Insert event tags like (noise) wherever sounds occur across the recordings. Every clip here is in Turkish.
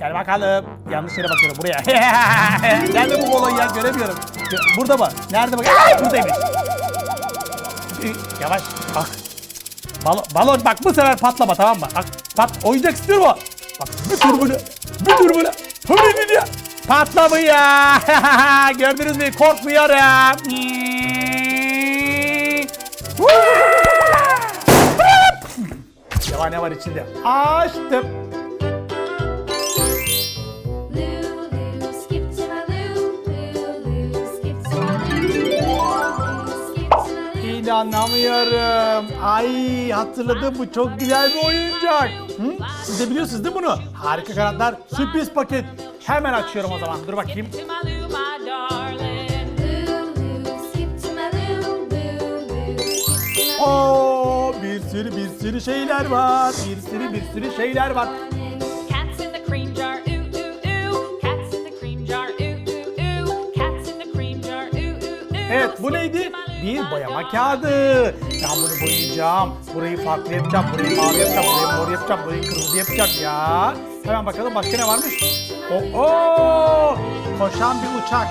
Gel bakalım. Yanlış yere bakıyorum buraya. Nerede bu balon ya göremiyorum. Burada mı? Nerede bak? Ay, buradaymış. Yavaş. Bak. Balon, balon bak bu sefer patlama tamam mı? Bak pat oyuncak istiyor mu? Bak bir tur böyle. Bir tur böyle. Hıbır ya. Patlamıyor. Gördünüz mü? Korkmuyorum. Ne var ne var içinde? Açtım. İnanamıyorum. Ay hatırladım bu çok güzel bir oyuncak. Hı? Siz de biliyorsunuz değil mi bunu? Harika kanatlar sürpriz paket. Hemen açıyorum o zaman. Dur bakayım. Oo, bir sürü bir sürü şeyler var. Bir sürü bir sürü şeyler var. Evet bu neydi? Bir boyama kağıdı. Ben bunu boyayacağım. Burayı farklı yapacağım. Burayı mavi yapacağım. Burayı mor yapacağım. Burayı kırmızı yapacağım ya. Hemen bakalım başka ne varmış? Oo, oo, koşan bir uçak.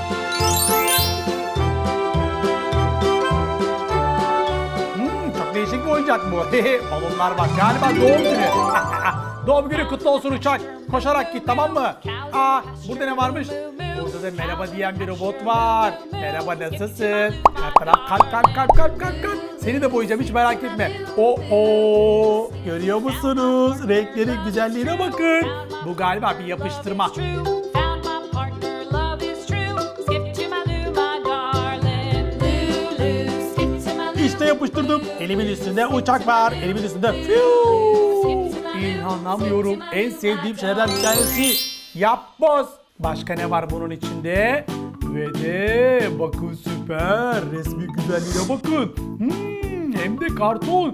Hmm, çok değişik bir oyuncak bu. (laughs) Balonlar var. Galiba doğum günü. (laughs) doğum günü kutlu olsun uçak. Koşarak git tamam mı? Aa, burada ne varmış? Burada da merhaba diyen bir robot var. Merhaba nasılsın? Her taraf kalp kalp kalp kalp kalp kalp. Seni de boyayacağım hiç merak etme. O o görüyor musunuz? Renklerin güzelliğine bakın. Bu galiba bir yapıştırma. İşte yapıştırdım. Elimin üstünde uçak var. Elimin üstünde. Fiu! İnanamıyorum. En sevdiğim şeylerden bir tanesi. Yapboz. Başka ne var bunun içinde? Ve de bakın süper. Resmi güzelliğine bakın. Hmm, hem de karton.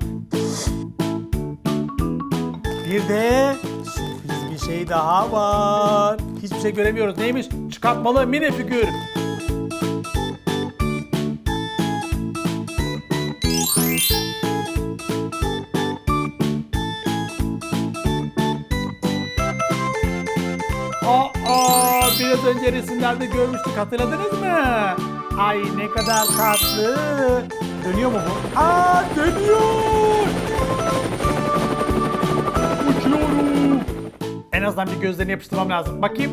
Bir de sürpriz bir şey daha var. Hiçbir şey göremiyoruz. Neymiş? Çıkartmalı mini figür. Biraz önce resimlerde görmüştük hatırladınız mı? Ay ne kadar tatlı. Dönüyor mu bu? Aa dönüyor. Uçuyorum. En azından bir gözlerini yapıştırmam lazım. Bakayım.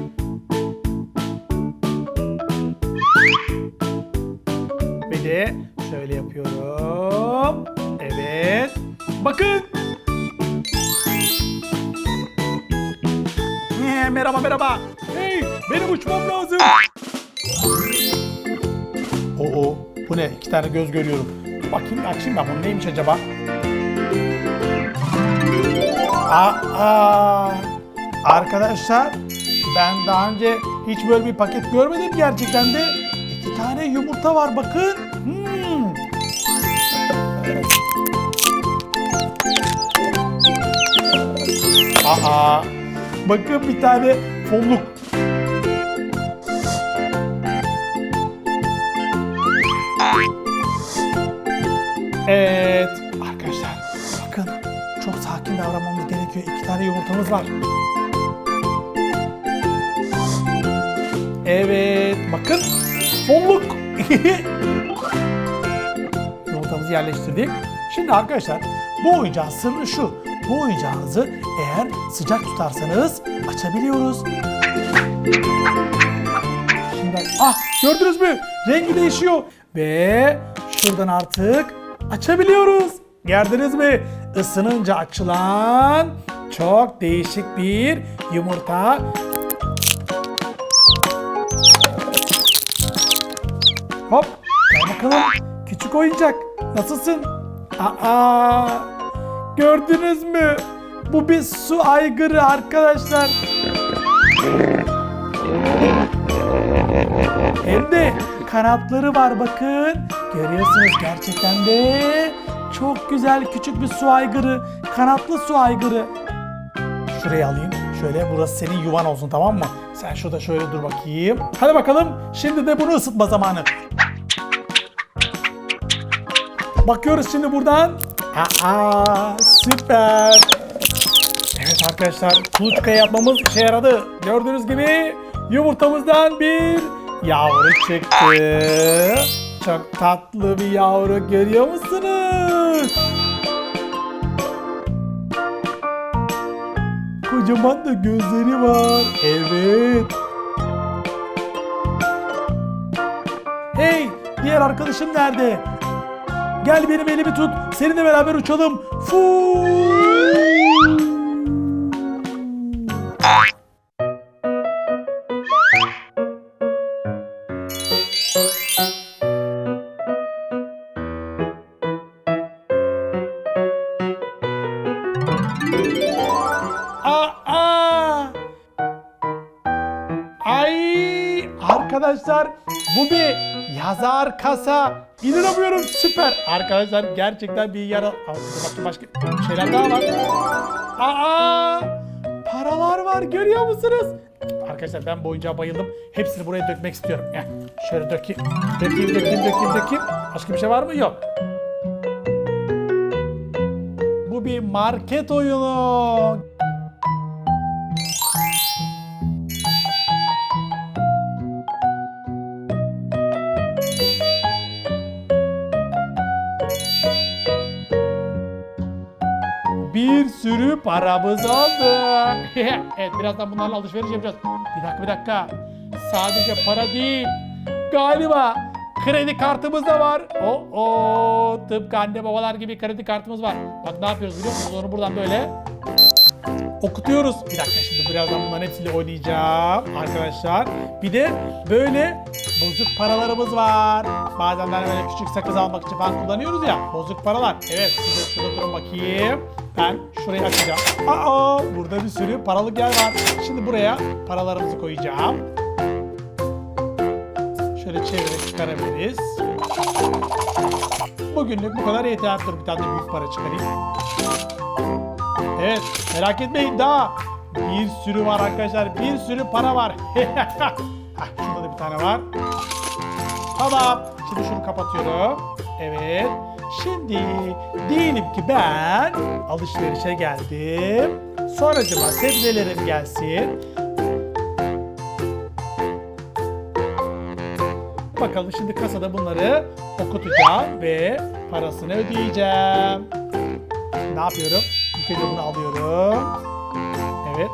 Ve de şöyle yapıyorum. Evet. Bakın. Merhaba merhaba. Hey benim uçmam lazım. Oo bu ne? İki tane göz görüyorum. Bakayım açayım ben bunu neymiş acaba? Aa, arkadaşlar ben daha önce hiç böyle bir paket görmedim gerçekten de. iki tane yumurta var bakın. Hmm. Aa, bakın bir tane fonluk. Evet arkadaşlar bakın çok sakin davranmamız gerekiyor. İki tane yumurtamız var. Evet bakın fonluk. (laughs) Yumurtamızı yerleştirdik. Şimdi arkadaşlar bu oyuncağın sırrı şu. Bu oyuncağınızı eğer sıcak tutarsanız açabiliyoruz. Şimdi ah gördünüz mü? Rengi değişiyor. Ve şuradan artık açabiliyoruz. Gördünüz mü? Isınınca açılan çok değişik bir yumurta. Hop gel bakalım. Küçük oyuncak. Nasılsın? Aa, gördünüz mü? Bu bir su aygırı arkadaşlar. Hem de kanatları var bakın. Görüyorsunuz gerçekten de çok güzel küçük bir su aygırı. Kanatlı su aygırı. Şuraya alayım. Şöyle burası senin yuvan olsun tamam mı? Sen şurada şöyle dur bakayım. Hadi bakalım. Şimdi de bunu ısıtma zamanı. Bakıyoruz şimdi buradan. Aa süper. Evet arkadaşlar. Kuluçka yapmamız işe yaradı. Gördüğünüz gibi yumurtamızdan bir yavru çıktı. Çok tatlı bir yavru görüyor musunuz? Kocaman da gözleri var. Evet. Hey, diğer arkadaşım nerede? Gel benim elimi tut. Seninle beraber uçalım. Fu! Aa! Ay arkadaşlar bu bir yazar kasa. İnanamıyorum süper. Arkadaşlar gerçekten bir yara... Bakayım başka şeyler daha var. Aa! Paralar var görüyor musunuz? Arkadaşlar ben bu oyuncağa bayıldım. Hepsini buraya dökmek istiyorum. Gel. Şöyle dökeyim. Dökeyim, dökeyim, dökeyim, dökeyim. Başka bir şey var mı? Yok. Bu bir market oyunu. Bir sürü paramız oldu. (laughs) evet birazdan bunlarla alışveriş yapacağız. Bir dakika bir dakika. Sadece para değil. Galiba kredi kartımız da var. O o tıpkı anne babalar gibi kredi kartımız var. Bak ne yapıyoruz biliyor musunuz? Onu buradan böyle okutuyoruz. Bir dakika şimdi birazdan bunların hepsiyle oynayacağım arkadaşlar. Bir de böyle bozuk paralarımız var. Bazen böyle küçük sakız almak için falan kullanıyoruz ya. Bozuk paralar. Evet size şurada durun bakayım. Ben şurayı açacağım. Aa burada bir sürü paralık yer var. Şimdi buraya paralarımızı koyacağım. Şöyle çevirip çıkarabiliriz. Bugünlük bu kadar yeter. Dur bir tane de büyük para çıkarayım. Evet merak etmeyin daha bir sürü var arkadaşlar bir sürü para var. (laughs) Hah, bir tane var. Tamam şimdi şunu kapatıyorum. Evet şimdi diyelim ki ben alışverişe geldim. Sonracıma sebzelerim gelsin. Bakalım şimdi kasada bunları okutacağım ve parasını ödeyeceğim. Ne yapıyorum? İlk önce bunu alıyorum. Evet.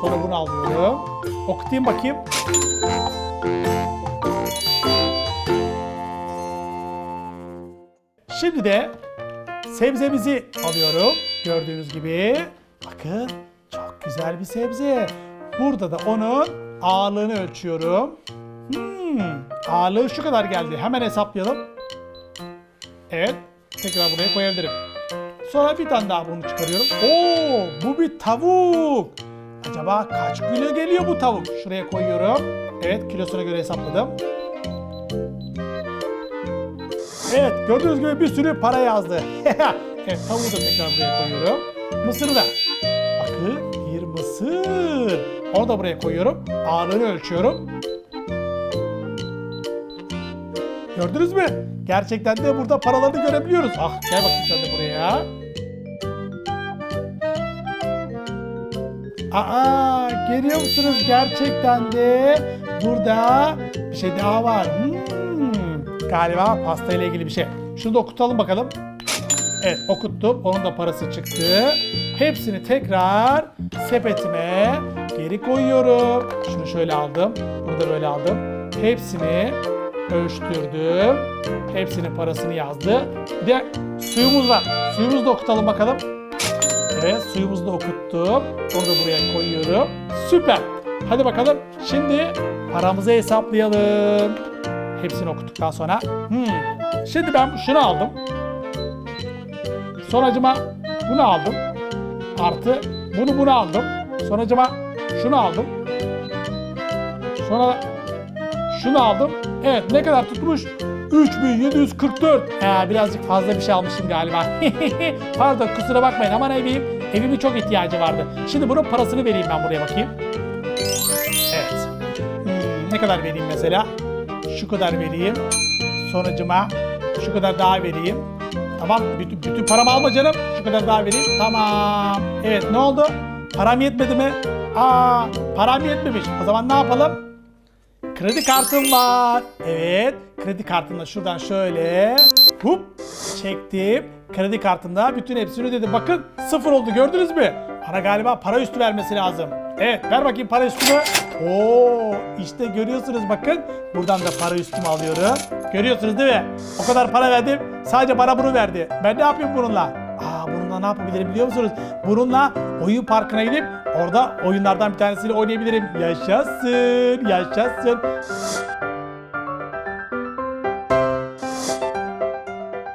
Sonra bunu alıyorum. Okutayım bakayım. Şimdi de sebzemizi alıyorum. Gördüğünüz gibi. Bakın çok güzel bir sebze. Burada da onun ağırlığını ölçüyorum. Hmm, ağırlığı şu kadar geldi. Hemen hesaplayalım. Evet. Tekrar buraya koyabilirim. Sonra bir tane daha bunu çıkarıyorum. Oo, bu bir tavuk. Acaba kaç kilo geliyor bu tavuk? Şuraya koyuyorum. Evet, kilosuna göre hesapladım. Evet, gördüğünüz gibi bir sürü para yazdı. (laughs) evet, tavuğu da tekrar buraya koyuyorum. Mısırı da. Bakın, bir mısır. Onu da buraya koyuyorum. Ağırlığını ölçüyorum. Gördünüz mü? Gerçekten de burada paralarını görebiliyoruz. Ah gel bakayım sen de buraya. Aa görüyor musunuz? Gerçekten de burada bir şey daha var. Hmm, galiba pasta ile ilgili bir şey. Şunu da okutalım bakalım. Evet okuttum. Onun da parası çıktı. Hepsini tekrar sepetime geri koyuyorum. Şunu şöyle aldım. Bunu da böyle aldım. Hepsini ölçtürdüm. Hepsinin parasını yazdı. Bir de suyumuz var. Suyumuzu da okutalım bakalım. Evet suyumuzu da okuttum. Onu da buraya koyuyorum. Süper. Hadi bakalım. Şimdi paramızı hesaplayalım. Hepsini okuttuktan sonra. Hmm. Şimdi ben şunu aldım. Sonracıma bunu aldım. Artı bunu bunu aldım. Sonracıma şunu aldım. Sonra şunu aldım. Evet ne kadar tutmuş? 3744. Ha, birazcık fazla bir şey almışım galiba. (laughs) Pardon kusura bakmayın aman evim. Evimin çok ihtiyacı vardı. Şimdi bunun parasını vereyim ben buraya bakayım. Evet. Hmm, ne kadar vereyim mesela? Şu kadar vereyim. Sonucuma şu kadar daha vereyim. Tamam bütün, bütün paramı alma canım. Şu kadar daha vereyim. Tamam. Evet ne oldu? Param yetmedi mi? Aa, param yetmemiş. O zaman ne yapalım? Kredi kartım var. Evet. Kredi kartımla şuradan şöyle hup çektim. Kredi kartında bütün hepsini ödedim. Bakın sıfır oldu gördünüz mü? Bana galiba para üstü vermesi lazım. Evet ver bakayım para üstümü. Oo işte görüyorsunuz bakın. Buradan da para üstümü alıyorum. Görüyorsunuz değil mi? O kadar para verdim. Sadece bana bunu verdi. Ben ne yapayım bununla? Aa bununla ne yapabilirim biliyor musunuz? Bununla oyun parkına gidip orada oyunlardan bir tanesiyle oynayabilirim. Yaşasın, yaşasın.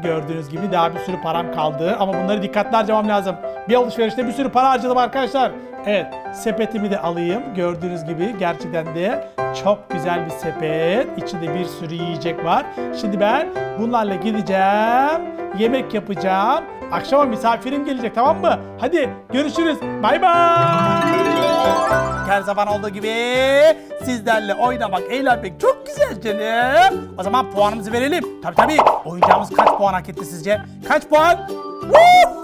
Gördüğünüz gibi daha bir sürü param kaldı ama bunları dikkatli harcamam lazım. Bir alışverişte bir sürü para harcadım arkadaşlar. Evet sepetimi de alayım. Gördüğünüz gibi gerçekten de çok güzel bir sepet. İçinde bir sürü yiyecek var. Şimdi ben bunlarla gideceğim. Yemek yapacağım. Akşama misafirim gelecek tamam mı? Hadi görüşürüz. Bay bay. Her zaman olduğu gibi sizlerle oynamak, eğlenmek çok güzel canım. O zaman puanımızı verelim. Tabii tabii. Oyuncağımız kaç puan hak etti sizce? Kaç puan? Woohoo!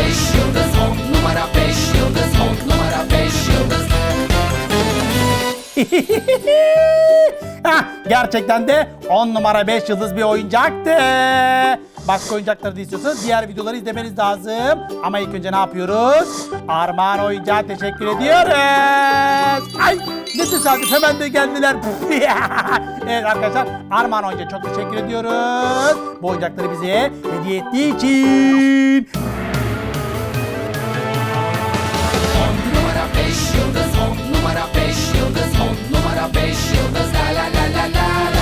5 yıldız 10 numara 5 yıldız 10 numara 5 yıldız Hah, (laughs) gerçekten de 10 numara 5 yıldız bir oyuncaktı. Başka oyuncakları da istiyorsanız diğer videoları izlemeniz lazım. Ama ilk önce ne yapıyoruz? Armağan oyuncağa teşekkür ediyoruz. Ay ne tesadüf hemen de geldiler. (laughs) evet arkadaşlar Armağan oyuncağa çok teşekkür ediyoruz. Bu oyuncakları bize hediye ettiği için. beş yıldız on numara beş yıldız on numara beş yıldız. La la la la la.